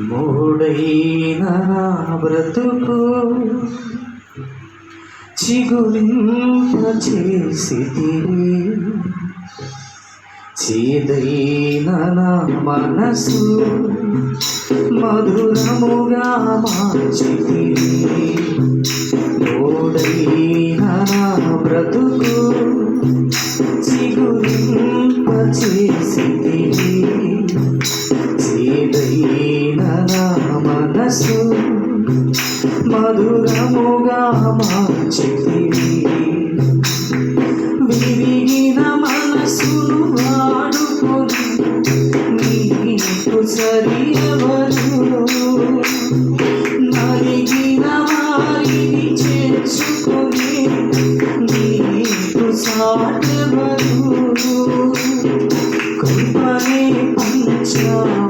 మూడైన నా బ్రతుకు చిగురింప చేసితివి చేదైన మనసు మధురముగా మార్చితివి. మూడైన బ్రతుకు మధురముగా మార్చితివి విరిగిన మనసును వాడుకుని నీకు సరి ఎవరు నలిగిన వారిని చేర్చుకుని నీకు సాటెవరు కృపనే పంచాలి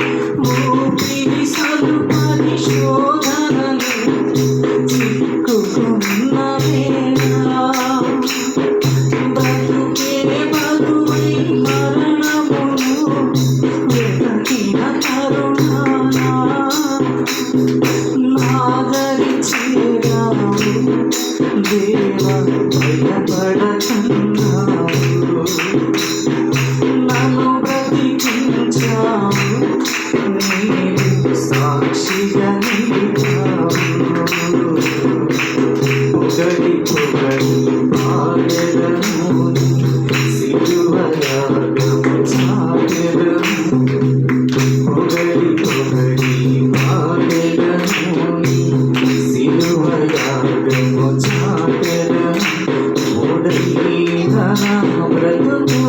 బ్రతుకు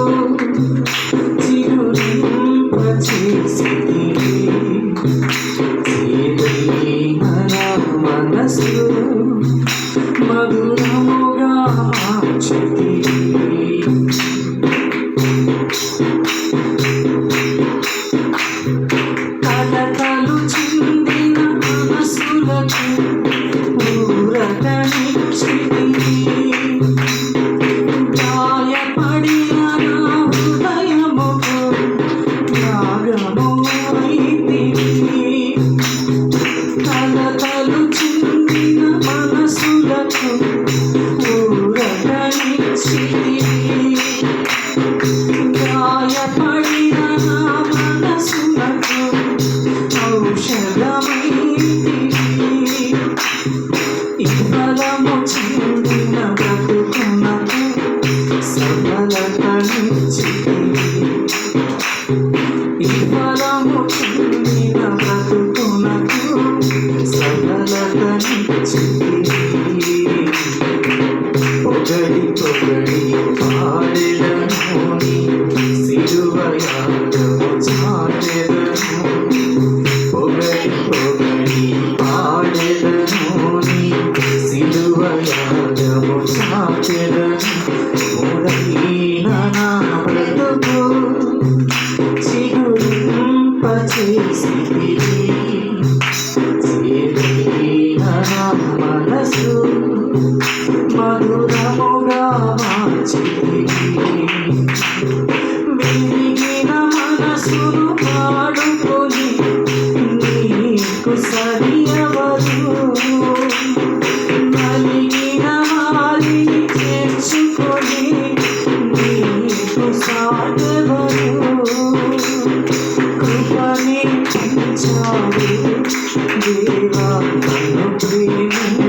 చిరుపచేసింది మనసు ఇవ్వలము చిన్న బ్రతుకున్నకు సఫలతనిచ్చి ఇవ్వలము చిన్న బ్రతుకున్నకు సఫలతనిచ్చి పొగడి పొగడి పాడెలను మనసు మధురముగా మార్చి ದೇವಾ ನೀನು